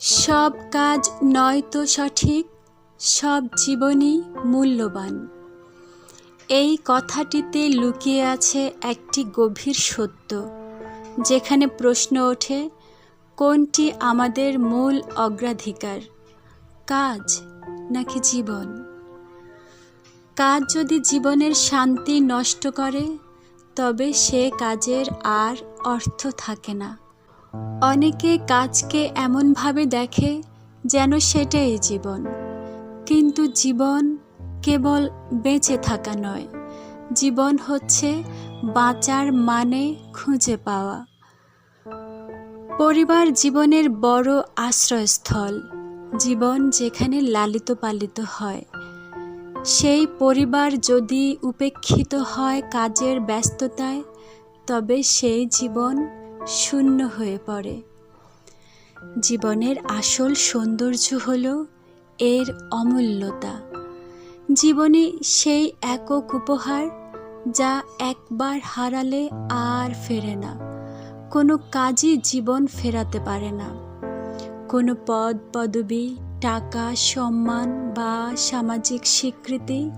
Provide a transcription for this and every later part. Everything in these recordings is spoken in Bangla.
সব কাজ নয়তো সঠিক, সব জীবনই মূল্যবান। এই কথাটিতে লুকিয়ে আছে একটি গভীর সত্য, যেখানে প্রশ্ন ওঠে, কোনটি আমাদের মূল অগ্রাধিকার, কাজ নাকি জীবন? কাজ যদি জীবনের শান্তি নষ্ট করে, তবে সে কাজের আর অর্থ থাকে না। অনেকে কাজকে এমনভাবে দেখে যেন সেটাই জীবন। কিন্তু জীবন কেবল বেঁচে থাকা নয়, জীবন হচ্ছে বাঁচার মানে খুঁজে পাওয়া। পরিবার জীবনের বড় আশ্রয়স্থল, জীবন যেখানে লালিত পালিত হয়। সেই পরিবার যদি উপেক্ষিত হয় কাজের ব্যস্ততায়, তবে সেই জীবন শূন্য হয়ে পড়ে। জীবনের আসল সৌন্দর্য হল এর অমূল্যতা। জীবনে সেই একক উপহার যা একবার হারালে আর ফেরে না। কোনো কাজই জীবন ফেরাতে পারে না। কোনো পদ, পদবি, টাকা, সম্মান বা সামাজিক স্বীকৃতি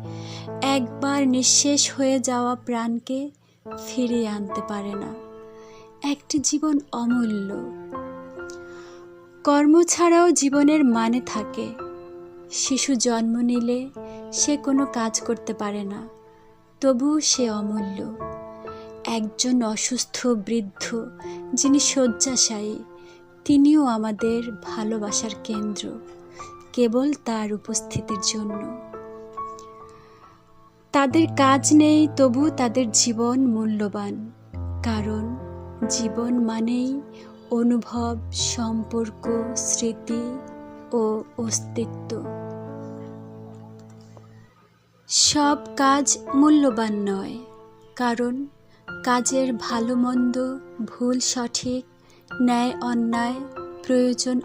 একবার নিঃশেষ হয়ে যাওয়া প্রাণকে ফিরিয়ে আনতে পারে না। একটি জীবন অমূল্য। কর্ম ছাড়াও জীবনের মানে থাকে। শিশু জন্ম নিলে সে কোনো কাজ করতে পারে না তবুও সে অমূল্য। একজন অসুস্থ বৃদ্ধ যিনি শয্যাশায়ী, তিনিও আমাদের ভালোবাসার কেন্দ্র, কেবল তার উপস্থিতির জন্য। তাদের কাজ নেই, তবু তাদের জীবন মূল্যবান, কারণ জীবন মানেই অনুভব, সম্পর্ক, স্মৃতি ও অস্তিত্ব। সব কাজ মূল্যবান নয়, কারণ কাজের ভালো মন্দ, ভুল সঠিক ন্যায় অন্যায় প্রয়োজন